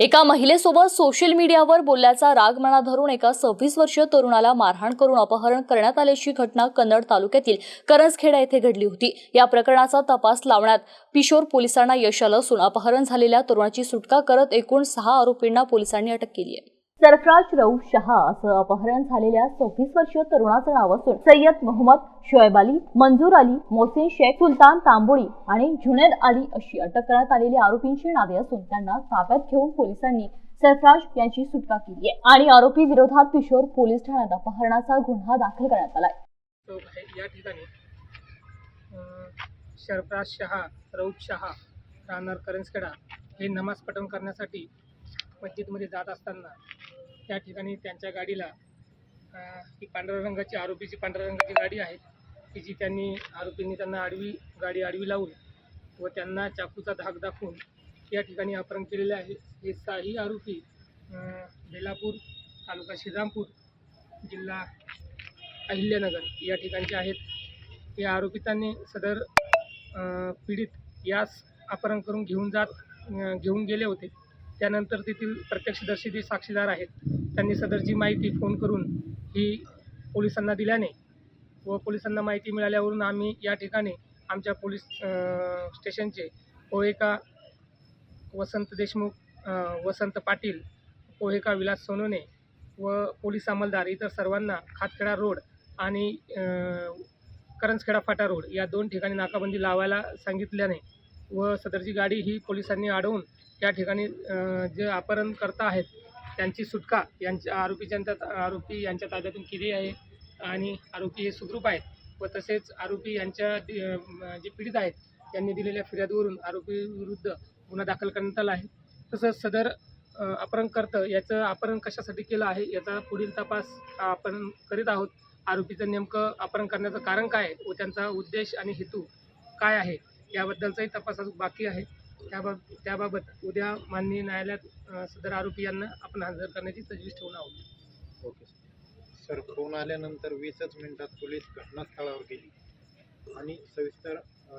एका महिलेसोबत सोशल मीडियावर बोलल्याचा राग मना धरून एका सव्वीस वर्षीय तरुणाला मारहाण करून अपहरण करण्यात आल्याची घटना कन्नड तालुक्यातील करंजखेडा येथे घडली होती. या प्रकरणाचा तपास लावण्यात पिशोर पोलिसांना यश आलं असून अपहरण झालेल्या तरुणाची सुटका करत एकूण सहा आरोपींना पोलिसांनी अटक केली आहे. सरफराज रऊफ शहा असं अपहरण झालेल्या सव्वीस वर्षीय तरुणाचं नाव असून सय्यद मोहम्मद शोएब अली मंजूर अली मोहसिन शेख सुलतान तांबोळी आणि जुनेद अली अशी अटक करण्यात आलेली आरोपींची नावे असून त्यांना ताब्यात घेऊन पोलिसांनी सरफराज यांची सुटका केली आहे. आणि आरोपी विरोधात किशोर पोलीस ठाण्यात अपहरणाचा गुन्हा दाखल करण्यात आलाय या ठिकाणी सरफराज शहा रऊफ शहा राहणार करंजखेडा हे नमाज पठण करण्यासाठी मस्जिदमध्ये जात असताना त्या ठिकाणी त्यांच्या गाडीला ही पांढऱ्या रंगाची आरोपीची पांढऱ्या रंगाची गाडी आहे की जी त्यांनी आरोपींनी त्यांना आडवी गाडी आडवी लावून व त्यांना चाकूचा धाक दाखवून या ठिकाणी अपहरण केलेले आहे. हे साही आरोपी बेलापूर तालुका श्रीरामपूर जिल्हा अहिल्यानगर या ठिकाणचे आहेत. या आरोपितांनी सदर पीडित यास अपहरण करून घेऊन जात घेऊन गेले होते. त्यानंतर तेथील प्रत्यक्षदर्शी जे साक्षीदार आहेत. त्यांनी सदरची माहिती फोन करून ही पोलिसांना दिल्याने व पोलिसांना माहिती मिळाल्यावरून आम्ही या ठिकाणी आमच्या पोलीस स्टेशनचे पोहेका वसंत देशमुख वसंत पाटील पोहेका विलास सोनोने व पोलीस अंमलदार इतर सर्वांना खातखेडा रोड आणि करंजखेडा फाटा रोड या दोन ठिकाणी नाकाबंदी लावायला सांगितल्याने व सदरची गाडी ही पोलिसांनी अडवून या ठिकाणी जे अपहरणकर्ता आहेत त्यांची सुटका यांच्या आरोपीच्या आरोपी यांच्या ताब्यातून केली आहे. आणि आरोपी हे सुखरूप आहेत व तसेच आरोपी यांच्या जे पीडित आहेत त्यांनी दिलेल्या फिर्यादीवरून आरोपी विरुद्ध गुन्हा दाखल करण्यात आला आहे. तसंच सदर अ, याचं अपहरण कशासाठी केलं आहे याचा पुढील तपास आपण करीत आहोत. आरोपीचं नेमकं अपहरण करण्याचं कारण काय आहे व त्यांचा उद्देश आणि हेतू काय आहे याबद्दलचाही तपास अजून बाकी आहे. त्याबाब त्याबाबत उद्या माननीय न्यायालयात सदर आरोपी यांना आपण हजर करण्याची तजवीज ठेवून आहोत. Okay sir. फोन आल्यानंतर वीसच मिनिटात पोलीस घटनास्थळावर गेली आणि सविस्तर